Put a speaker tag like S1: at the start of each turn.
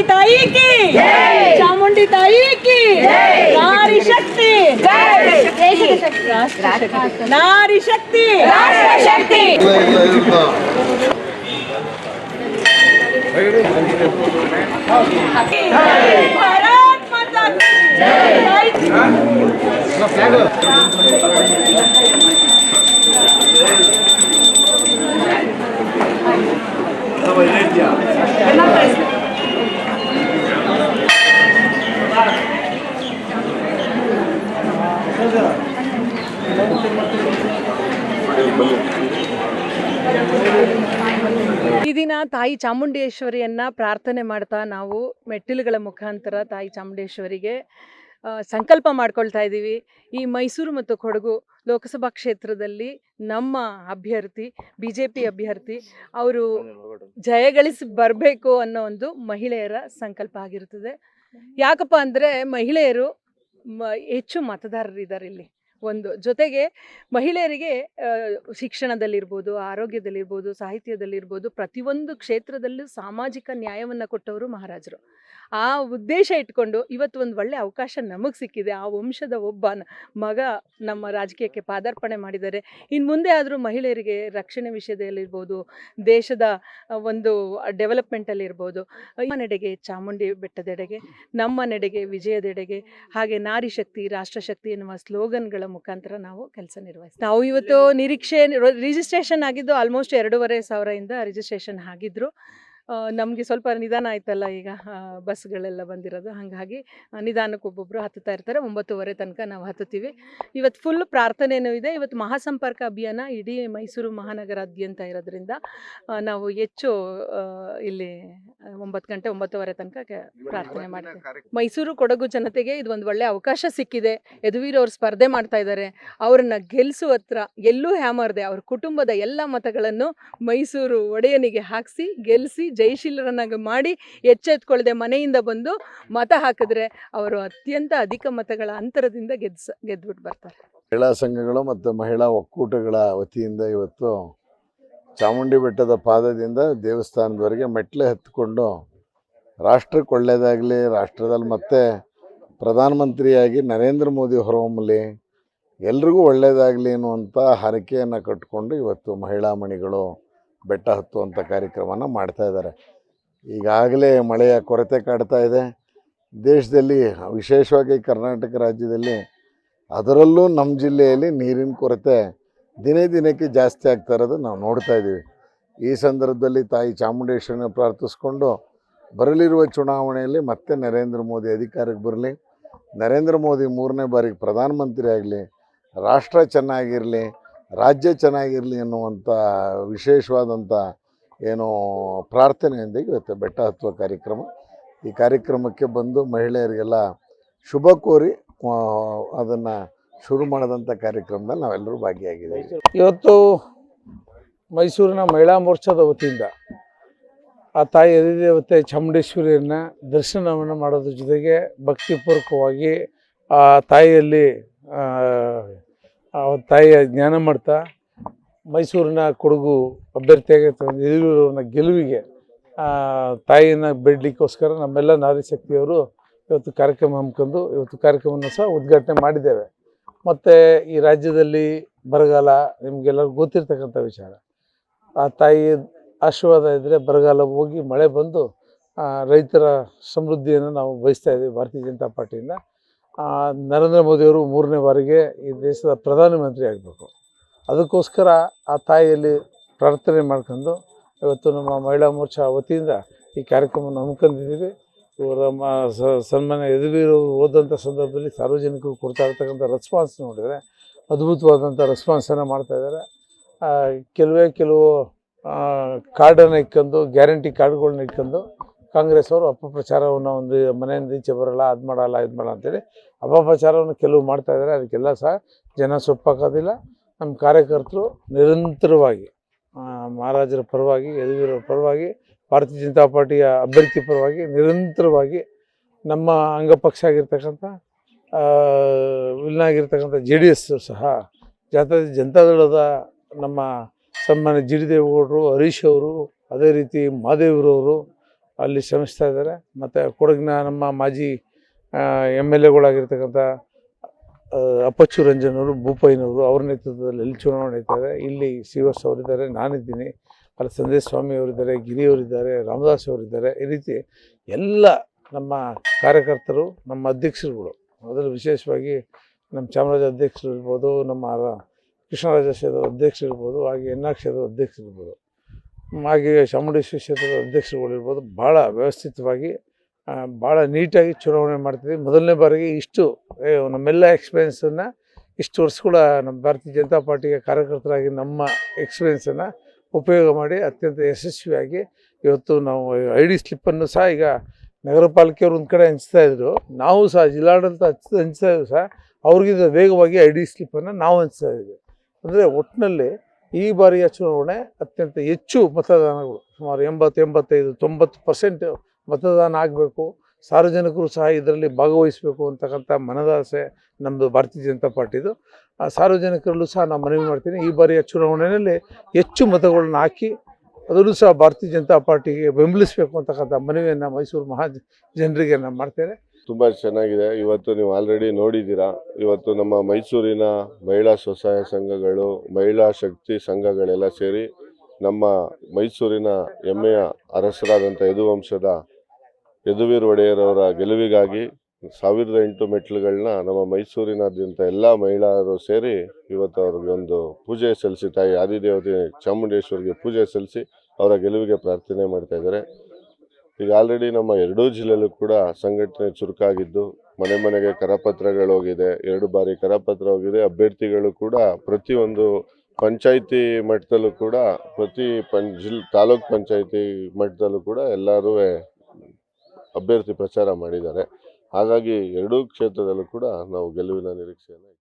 S1: ಚಾಮುಂಡಿ ತಾಯಿ ಕಿ ಚಾಮುಂಡಿ ತಾಯಿ ಕಿ ನಾರಿ ಶಕ್ತಿ ರಾಷ್ಟ್ರ ಶಕ್ತಿ. ನಾರಿ ಶಕ್ತಿ ಶಕ್ತಿ
S2: ಇಲ್ಲ ಇಲ್ಲ ಇಲ್ಲ
S1: ಭಾರತ್ ಮಾತಾ ಕಿ ಜೈ. ಈ ದಿನ ತಾಯಿ ಚಾಮುಂಡೇಶ್ವರಿಯನ್ನ ಪ್ರಾರ್ಥನೆ ಮಾಡ್ತಾ ನಾವು ಮೆಟ್ಟಿಲುಗಳ ಮುಖಾಂತರ ತಾಯಿ ಚಾಮುಂಡೇಶ್ವರಿಗೆ ಸಂಕಲ್ಪ ಮಾಡ್ಕೊಳ್ತಾ ಇದ್ದೀವಿ ಈ ಮೈಸೂರು ಮತ್ತು ಕೊಡಗು ಲೋಕಸಭಾ ಕ್ಷೇತ್ರದಲ್ಲಿ ನಮ್ಮ ಅಭ್ಯರ್ಥಿ ಬಿ ಜೆ ಪಿ ಅಭ್ಯರ್ಥಿ ಅವರು ಜಯಗಳಿಸಿ ಬರಬೇಕು ಅನ್ನೋ ಒಂದು ಮಹಿಳೆಯರ ಸಂಕಲ್ಪ ಆಗಿರುತ್ತದೆ ಯಾಕಪ್ಪ ಅಂದರೆ ಮಹಿಳೆಯರು ಹೆಚ್ಚು ಮತದಾರರಿದ್ದಾರೆ ಇಲ್ಲಿ ಒಂದು ಜೊತೆಗೆ ಮಹಿಳೆಯರಿಗೆ ಶಿಕ್ಷಣದಲ್ಲಿರ್ಬೋದು, ಆರೋಗ್ಯದಲ್ಲಿರ್ಬೋದು, ಸಾಹಿತ್ಯದಲ್ಲಿರ್ಬೋದು ಪ್ರತಿಯೊಂದು ಕ್ಷೇತ್ರದಲ್ಲೂ ಸಾಮಾಜಿಕ ನ್ಯಾಯವನ್ನು ಕೊಟ್ಟವರು ಮಹಾರಾಜರು. ಆ ಉದ್ದೇಶ ಇಟ್ಕೊಂಡು ಇವತ್ತು ಒಂದು ಒಳ್ಳೆ ಅವಕಾಶ ನಮಗೆ ಸಿಕ್ಕಿದೆ. ಆ ವಂಶದ ಒಬ್ಬ ಮಗ ನಮ್ಮ ರಾಜಕೀಯಕ್ಕೆ ಪಾದಾರ್ಪಣೆ ಮಾಡಿದ್ದಾರೆ. ಇನ್ನು ಮುಂದೆ ಆದರೂ ಮಹಿಳೆಯರಿಗೆ ರಕ್ಷಣೆ ವಿಷಯದಲ್ಲಿರ್ಬೋದು, ದೇಶದ ಒಂದು ಡೆವಲಪ್ಮೆಂಟಲ್ಲಿರ್ಬೋದು ನೆಡೆಗೆ ಚಾಮುಂಡಿ ಬೆಟ್ಟದೆಡೆಗೆ ನಮ್ಮ ನೆಡೆಗೆ ವಿಜಯದೆಡೆಗೆ ಹಾಗೆ ನಾರಿ ಶಕ್ತಿ ರಾಷ್ಟ್ರಶಕ್ತಿ ಎನ್ನುವ ಸ್ಲೋಗನ್ಗಳ ಮುಖಾಂತರ ನಾವು ಕೆಲಸ ನಿರ್ವಹಿಸ್ತೀವಿ. ನಾವು ಇವತ್ತು ನಿರೀಕ್ಷೆ ರಿಜಿಸ್ಟ್ರೇಷನ್ ಆಗಿದ್ದು ಆಲ್ಮೋಸ್ಟ್ ಎರಡೂವರೆ ಸಾವಿರದಿಂದ ರಿಜಿಸ್ಟ್ರೇಷನ್ ಆಗಿದ್ರು. ನಮಗೆ ಸ್ವಲ್ಪ ನಿಧಾನ ಆಯ್ತಲ್ಲ ಈಗ ಬಸ್ಗಳೆಲ್ಲ ಬಂದಿರೋದು. ಹಾಗಾಗಿ ನಿಧಾನಕ್ಕೆ ಒಬ್ಬೊಬ್ಬರು ಹತ್ತುತ್ತಾ ಇರ್ತಾರೆ. ಒಂಬತ್ತುವರೆ ತನಕ ನಾವು ಹತ್ತುತ್ತೀವಿ. ಇವತ್ತು ಫುಲ್ ಪ್ರಾರ್ಥನೆಯೂ ಇದೆ. ಇವತ್ತು ಮಹಾಸಂಪರ್ಕ ಅಭಿಯಾನ ಇಡೀ ಮೈಸೂರು ಮಹಾನಗರಾದ್ಯಂತ ಇರೋದ್ರಿಂದ ನಾವು ಹೆಚ್ಚು ಇಲ್ಲಿ ಒಂಬತ್ತು ಗಂಟೆ ಒಂಬತ್ತುವರೆ ತನಕ ಪ್ರಾರ್ಥನೆ ಮಾಡ್ತೀವಿ. ಮೈಸೂರು ಕೊಡಗು ಜನತೆಗೆ ಇದು ಒಂದು ಒಳ್ಳೆ ಅವಕಾಶ ಸಿಕ್ಕಿದೆ. ಯದುವೀರ್ ಅವ್ರು ಸ್ಪರ್ಧೆ ಮಾಡ್ತಾ ಇದ್ದಾರೆ. ಅವ್ರನ್ನ ಗೆಲ್ಲಿಸುವ ಹತ್ರ ಎಲ್ಲೂ ಹ್ಯಾಮರ್ದೆ ಅವ್ರ ಕುಟುಂಬದ ಎಲ್ಲ ಮತಗಳನ್ನು ಮೈಸೂರು ಒಡೆಯನಿಗೆ ಹಾಕಿಸಿ ಗೆಲ್ಲಿಸಿ ಜಯಶೀಲರನ್ನಾಗಿ ಮಾಡಿ ಎಚ್ಚೆತ್ಕೊಳ್ಳದೆ ಮನೆಯಿಂದ ಬಂದು ಮತ ಹಾಕಿದ್ರೆ ಅವರು ಅತ್ಯಂತ ಅಧಿಕ ಮತಗಳ ಅಂತರದಿಂದ ಗೆದ್ಸ, ಗೆದ್ಬಿಟ್ಟು ಬರ್ತಾರೆ.
S2: ಮಹಿಳಾ ಸಂಘಗಳು ಮತ್ತು ಮಹಿಳಾ ಒಕ್ಕೂಟಗಳ ವತಿಯಿಂದ ಇವತ್ತು ಚಾಮುಂಡಿ ಬೆಟ್ಟದ ಪಾದದಿಂದ ದೇವಸ್ಥಾನದವರೆಗೆ ಮೆಟ್ಲೆ ಹತ್ತಿಕೊಂಡು ರಾಷ್ಟ್ರಕ್ಕೆ ಒಳ್ಳೆಯದಾಗಲಿ, ರಾಷ್ಟ್ರದಲ್ಲಿ ಮತ್ತೆ ಪ್ರಧಾನಮಂತ್ರಿಯಾಗಿ ನರೇಂದ್ರ ಮೋದಿ ಹೊರಹೊಮ್ಮಲಿ, ಎಲ್ರಿಗೂ ಒಳ್ಳೆಯದಾಗಲಿ ಅನ್ನುವಂಥ ಹರಕೆಯನ್ನು ಕಟ್ಟಿಕೊಂಡು ಇವತ್ತು ಮಹಿಳಾ ಮಣಿಗಳು ಬೆಟ್ಟ ಹತ್ತುವಂಥ ಕಾರ್ಯಕ್ರಮನ ಮಾಡ್ತಾ ಇದ್ದಾರೆ. ಈಗಾಗಲೇ ಮಳೆಯ ಕೊರತೆ ಕಾಡ್ತಾ ಇದೆ. ದೇಶದಲ್ಲಿ, ವಿಶೇಷವಾಗಿ ಕರ್ನಾಟಕ ರಾಜ್ಯದಲ್ಲಿ, ಅದರಲ್ಲೂ ನಮ್ಮ ಜಿಲ್ಲೆಯಲ್ಲಿ ನೀರಿನ ಕೊರತೆ ದಿನೇ ದಿನಕ್ಕೆ ಜಾಸ್ತಿ ಆಗ್ತಾ ಇರೋದು ನಾವು ನೋಡ್ತಾ ಇದ್ದೀವಿ. ಈ ಸಂದರ್ಭದಲ್ಲಿ ತಾಯಿ ಚಾಮುಂಡೇಶ್ವರಿನ ಪ್ರಾರ್ಥಿಸ್ಕೊಂಡು ಬರಲಿರುವ ಚುನಾವಣೆಯಲ್ಲಿ ಮತ್ತೆ ನರೇಂದ್ರ ಮೋದಿ ಅಧಿಕಾರಕ್ಕೆ ಬರಲಿ. ನರೇಂದ್ರ ಮೋದಿ ಮೂರನೇ ಬಾರಿಗೆ ಪ್ರಧಾನಮಂತ್ರಿ ಆಗಲಿ, ರಾಷ್ಟ್ರ ಚೆನ್ನಾಗಿರಲಿ ರಾಜ್ಯ ಚೆನ್ನಾಗಿರಲಿ ಅನ್ನುವಂಥ ವಿಶೇಷವಾದಂಥ ಏನು ಪ್ರಾರ್ಥನೆಯೊಂದಿಗೆ ಇವತ್ತು ಬೆಟ್ಟ ಹತ್ತುವ ಕಾರ್ಯಕ್ರಮ. ಈ ಕಾರ್ಯಕ್ರಮಕ್ಕೆ ಬಂದು ಮಹಿಳೆಯರಿಗೆಲ್ಲ ಶುಭ ಕೋರಿ ಅದನ್ನು ಶುರು ಮಾಡಿದಂಥ ಕಾರ್ಯಕ್ರಮದಲ್ಲಿ ನಾವೆಲ್ಲರೂ ಭಾಗಿಯಾಗಿದ್ದೀವಿ.
S3: ಇವತ್ತು ಮೈಸೂರಿನ ಮಹಿಳಾ ಮೋರ್ಚಾದ ವತಿಯಿಂದ ಆ ತಾಯಿ ಅಧಿದೇವತೆ ಚಾಮುಂಡೇಶ್ವರಿಯನ್ನು ದರ್ಶನವನ್ನು ಮಾಡೋದ್ರ ಜೊತೆಗೆ ಭಕ್ತಿಪೂರ್ವಕವಾಗಿ ಆ ತಾಯಿಯಲ್ಲಿ ಆ, ತಾಯಿಯ ಜ್ಞಾನ ಮಾಡ್ತಾ ಮೈಸೂರಿನ ಕೊಡಗು ಅಭ್ಯರ್ಥಿಯಾಗಿ ಯಡಿಯೂರವ್ರನ್ನ ಗೆಲುವಿಗೆ ತಾಯಿಯನ್ನು ಬಿಡ್ಲಿಕ್ಕೋಸ್ಕರ ನಮ್ಮೆಲ್ಲ ನಾರಿ ಶಕ್ತಿಯವರು ಇವತ್ತು ಕಾರ್ಯಕ್ರಮ ಹಮ್ಮಿಕೊಂಡು ಇವತ್ತು ಕಾರ್ಯಕ್ರಮವನ್ನು ಸಹ ಉದ್ಘಾಟನೆ ಮಾಡಿದ್ದೇವೆ. ಮತ್ತು ಈ ರಾಜ್ಯದಲ್ಲಿ ಬರಗಾಲ ನಿಮಗೆಲ್ಲರಿಗೂ ಗೊತ್ತಿರ್ತಕ್ಕಂಥ ವಿಚಾರ. ಆ ತಾಯಿ ಆಶೀರ್ವಾದ ಇದ್ದರೆ ಬರಗಾಲ ಹೋಗಿ ಮಳೆ ಬಂದು ರೈತರ ಸಮೃದ್ಧಿಯನ್ನು ನಾವು ಬಯಸ್ತಾ ಇದ್ದೀವಿ ಭಾರತೀಯ ಜನತಾ ಪಾರ್ಟಿಯಿಂದ. ನರೇಂದ್ರ ಮೋದಿಯವರು ಮೂರನೇ ಬಾರಿಗೆ ಈ ದೇಶದ ಪ್ರಧಾನಮಂತ್ರಿ ಆಗಬೇಕು. ಅದಕ್ಕೋಸ್ಕರ ಆ ತಾಯಿಯಲ್ಲಿ ಪ್ರಾರ್ಥನೆ ಮಾಡ್ಕೊಂಡು ಇವತ್ತು ನಮ್ಮ ಮಹಿಳಾ ಮೋರ್ಚಾ ವತಿಯಿಂದ ಈ ಕಾರ್ಯಕ್ರಮವನ್ನು ಹಮ್ಮಿಕೊಂಡಿದ್ದೀವಿ. ಇವರ ಮ ಸನ್ಮಾನ್ಯ ಯದುವೀರು ಹೋದಂಥ ಸಂದರ್ಭದಲ್ಲಿ ಸಾರ್ವಜನಿಕರು ಕೊಡ್ತಾ ಇರ್ತಕ್ಕಂಥ ರೆಸ್ಪಾನ್ಸ್ ನೋಡಿದರೆ ಅದ್ಭುತವಾದಂಥ ರೆಸ್ಪಾನ್ಸನ್ನು ಮಾಡ್ತಾ ಇದ್ದಾರೆ. ಆ, ಕೆಲವೇ ಕೆಲವು ಕಾರ್ಡನ್ನು ಇಟ್ಕೊಂಡು ಗ್ಯಾರಂಟಿ ಕಾರ್ಡ್ಗಳನ್ನ ಇಟ್ಕೊಂಡು ಕಾಂಗ್ರೆಸ್ ಅವರು ಅಪಪ್ರಚಾರವನ್ನು ಒಂದು ಮನೆಯಿಂದ ಈಚೆ ಬರೋಲ್ಲ, ಅದು ಮಾಡಲ್ಲ, ಇದು ಮಾಡಲ್ಲ ಅಂತೇಳಿ ಅಪಪ್ರಚಾರವನ್ನು ಕೆಲವು ಮಾಡ್ತಾ ಇದ್ದಾರೆ. ಅದಕ್ಕೆಲ್ಲ ಸಹ ಜನ ಸೊಪ್ಪಾಕೋದಿಲ್ಲ. ನಮ್ಮ ಕಾರ್ಯಕರ್ತರು ನಿರಂತರವಾಗಿ ಮಹಾರಾಜರ ಪರವಾಗಿ ಯದುವೀರ ಪರವಾಗಿ, ಭಾರತೀಯ ಜನತಾ ಪಾರ್ಟಿಯ ಅಭ್ಯರ್ಥಿ ಪರವಾಗಿ ನಿರಂತರವಾಗಿ ನಮ್ಮ ಅಂಗಪಕ್ಷ ಆಗಿರ್ತಕ್ಕಂಥ ವಿಲ್ನಾಗಿರ್ತಕ್ಕಂಥ ಜೆ ಡಿ ಎಸ್ ಸಹ ಜಾತ್ರೆ ಜನತಾದಳದ ನಮ್ಮ ಸನ್ಮಾನ್ಯ ಜಿ ಡಿ ದೇವೇಗೌಡರು, ಹರೀಶ್ ಅವರು, ಅದೇ ರೀತಿ ಮಹಾದೇವ್ರವರು ಅಲ್ಲಿ ಶ್ರಮಿಸ್ತಾ ಇದ್ದಾರೆ. ಮತ್ತು ಕೊಡಗಿನ ನಮ್ಮ ಮಾಜಿ ಎಂ ಎಲ್ ಎಗಳಾಗಿರ್ತಕ್ಕಂಥ ಅಪ್ಪಚ್ಚು ರಂಜನವರು, ಭೂಪಯ್ಯನವರು ಅವ್ರ ನೇತೃತ್ವದಲ್ಲಿ ಎಲ್ಲಿ ಚುನಾವಣೆ ನಡೀತಾರೆ ಇಲ್ಲಿ ಶ್ರೀವಾಸ್ ಅವರಿದ್ದಾರೆ, ನಾನಿದ್ದೀನಿ. ಅಲ್ಲಿ ಸಂದೇಶ್ ಸ್ವಾಮಿ ಅವರಿದ್ದಾರೆ, ಗಿರಿಯವರಿದ್ದಾರೆ, ರಾಮದಾಸ್ ಅವರಿದ್ದಾರೆ. ಈ ರೀತಿ ಎಲ್ಲ ನಮ್ಮ ಕಾರ್ಯಕರ್ತರು, ನಮ್ಮ ಅಧ್ಯಕ್ಷರುಗಳು ಅದರಲ್ಲಿ ವಿಶೇಷವಾಗಿ ನಮ್ಮ ಚಾಮರಾಜ ಅಧ್ಯಕ್ಷರು ಇರ್ಬೋದು, ನಮ್ಮ ಕೃಷ್ಣರಾಜ ಕ್ಷೇತ್ರದ ಅಧ್ಯಕ್ಷರು ಇರ್ಬೋದು, ಹಾಗೆ ಎನ್ನ ಕ್ಷೇತ್ರದ ಅಧ್ಯಕ್ಷರು ಇರ್ಬೋದು. ಹಾಗೆ ಚಾಮುಂಡೇಶ್ವರಿ ಕ್ಷೇತ್ರದ ಅಧ್ಯಕ್ಷರುಗಳಿರ್ಬೋದು ಭಾಳ ವ್ಯವಸ್ಥಿತವಾಗಿ ಭಾಳ ನೀಟಾಗಿ ಚುನಾವಣೆ ಮಾಡ್ತಿದ್ವಿ ಮೊದಲನೇ ಬಾರಿಗೆ ಇಷ್ಟು ನಮ್ಮೆಲ್ಲ ಎಕ್ಸ್ಪೀರಿಯನ್ಸನ್ನು ಇಷ್ಟು ವರ್ಷ ಕೂಡ ನಮ್ಮ ಭಾರತೀಯ ಜನತಾ ಪಾರ್ಟಿಯ ಕಾರ್ಯಕರ್ತರಾಗಿ ನಮ್ಮ ಎಕ್ಸ್ಪೀರಿಯೆನ್ಸನ್ನು ಉಪಯೋಗ ಮಾಡಿ ಅತ್ಯಂತ ಯಶಸ್ವಿಯಾಗಿ ಇವತ್ತು ನಾವು ಐ ಡಿ ಸ್ಲಿಪ್ಪನ್ನು ಸಹ ಈಗ ನಗರ ಪಾಲಿಕೆಯವರು ಒಂದು ಕಡೆ ಹಂಚ್ತಾ ಇದ್ರು. ನಾವು ಸಹ, ಜಿಲ್ಲಾಡಳಿತ ಹಚ್ಚ ಹಂಚ್ತಾ ಇದ್ರು ಸಹ, ಅವ್ರಿಗಿಂತ ವೇಗವಾಗಿ ಐ ಡಿ ಸ್ಲಿಪ್ಪನ್ನು ನಾವು ಹಂಚ್ತಾ ಇದ್ದೀವಿ ಅಂದರೆ ಒಟ್ಟಿನಲ್ಲಿ ಈ ಬಾರಿಯ ಚುನಾವಣೆ ಅತ್ಯಂತ ಹೆಚ್ಚು ಮತದಾನಗಳು, ಸುಮಾರು ಎಂಬತ್ತು ಎಂಬತ್ತೈದು, ತೊಂಬತ್ತು ಪರ್ಸೆಂಟ್ ಮತದಾನ ಆಗಬೇಕು. ಸಾರ್ವಜನಿಕರು ಸಹ ಇದರಲ್ಲಿ ಭಾಗವಹಿಸಬೇಕು ಅಂತಕ್ಕಂಥ ಮನದಾಸೆ ನಮ್ಮದು ಭಾರತೀಯ ಜನತಾ ಪಾರ್ಟಿದು. ಆ ಸಾರ್ವಜನಿಕರಲ್ಲೂ ಸಹ ನಾನು ಮನವಿ ಮಾಡ್ತೀನಿ, ಈ ಬಾರಿಯ ಚುನಾವಣೆಯಲ್ಲಿ ಹೆಚ್ಚು ಮತಗಳನ್ನು ಹಾಕಿ ಅದರಲ್ಲೂ ಸಹ ಭಾರತೀಯ ಜನತಾ ಪಾರ್ಟಿಗೆ ಬೆಂಬಲಿಸಬೇಕು ಅಂತಕ್ಕಂಥ ಮನವಿಯನ್ನು ಮೈಸೂರು ಮಹಾ ಜನರಿಗೆ ನಾನು ಮಾಡ್ತೇನೆ.
S4: ತುಂಬ ಚೆನ್ನಾಗಿದೆ. ಇವತ್ತು ನೀವು ಆಲ್ರೆಡಿ ನೋಡಿದ್ದೀರಾ, ಇವತ್ತು ನಮ್ಮ ಮೈಸೂರಿನ ಮಹಿಳಾ ಸ್ವಸಹಾಯ ಸಂಘಗಳು, ಮಹಿಳಾ ಶಕ್ತಿ ಸಂಘಗಳೆಲ್ಲ ಸೇರಿ ನಮ್ಮ ಮೈಸೂರಿನ ಹೆಮ್ಮೆಯ ಅರಸರಾದಂಥ ಯದುವಂಶದ ಯದುವೀರ್ ಒಡೆಯರವರ ಗೆಲುವಿಗಾಗಿ ಸಾವಿರದ ಎಂಟು ಮೆಟ್ಲುಗಳನ್ನ ನಮ್ಮ ಮೈಸೂರಿನಾದ್ಯಂತ ಎಲ್ಲ ಮಹಿಳೆಯರು ಸೇರಿ ಇವತ್ತು ಅವ್ರಿಗೆ ಒಂದು ಪೂಜೆ ಸಲ್ಲಿಸಿ, ತಾಯಿ ಆದಿದೇವತೆ ಚಾಮುಂಡೇಶ್ವರಿಗೆ ಪೂಜೆ ಸಲ್ಲಿಸಿ ಅವರ ಗೆಲುವಿಗೆ ಪ್ರಾರ್ಥನೆ ಮಾಡ್ತಾ ಇದ್ದಾರೆ. ಈಗ ಆಲ್ರೆಡಿ ನಮ್ಮ ಎರಡೂ ಜಿಲ್ಲೆಯಲ್ಲೂ ಕೂಡ ಸಂಘಟನೆ ಚುರುಕಾಗಿದ್ದು, ಮನೆ ಮನೆಗೆ ಕರಪತ್ರಗಳು ಹೋಗಿದೆ, ಎರಡು ಬಾರಿ ಕರಪತ್ರ ಹೋಗಿದೆ, ಅಭ್ಯರ್ಥಿಗಳು ಕೂಡ ಪ್ರತಿಯೊಂದು ಪಂಚಾಯಿತಿ ಮಟ್ಟದಲ್ಲೂ ಕೂಡ, ಪ್ರತಿ ಪಂ, ಜಿಲ್, ತಾಲೂಕ್ ಪಂಚಾಯಿತಿ ಮಟ್ಟದಲ್ಲೂ ಕೂಡ ಎಲ್ಲರೂ ಅಭ್ಯರ್ಥಿ ಪ್ರಚಾರ ಮಾಡಿದ್ದಾರೆ. ಹಾಗಾಗಿ ಎರಡೂ ಕ್ಷೇತ್ರದಲ್ಲೂ ಕೂಡ ನಾವು ಗೆಲುವಿನ ನಿರೀಕ್ಷೆಯನ್ನು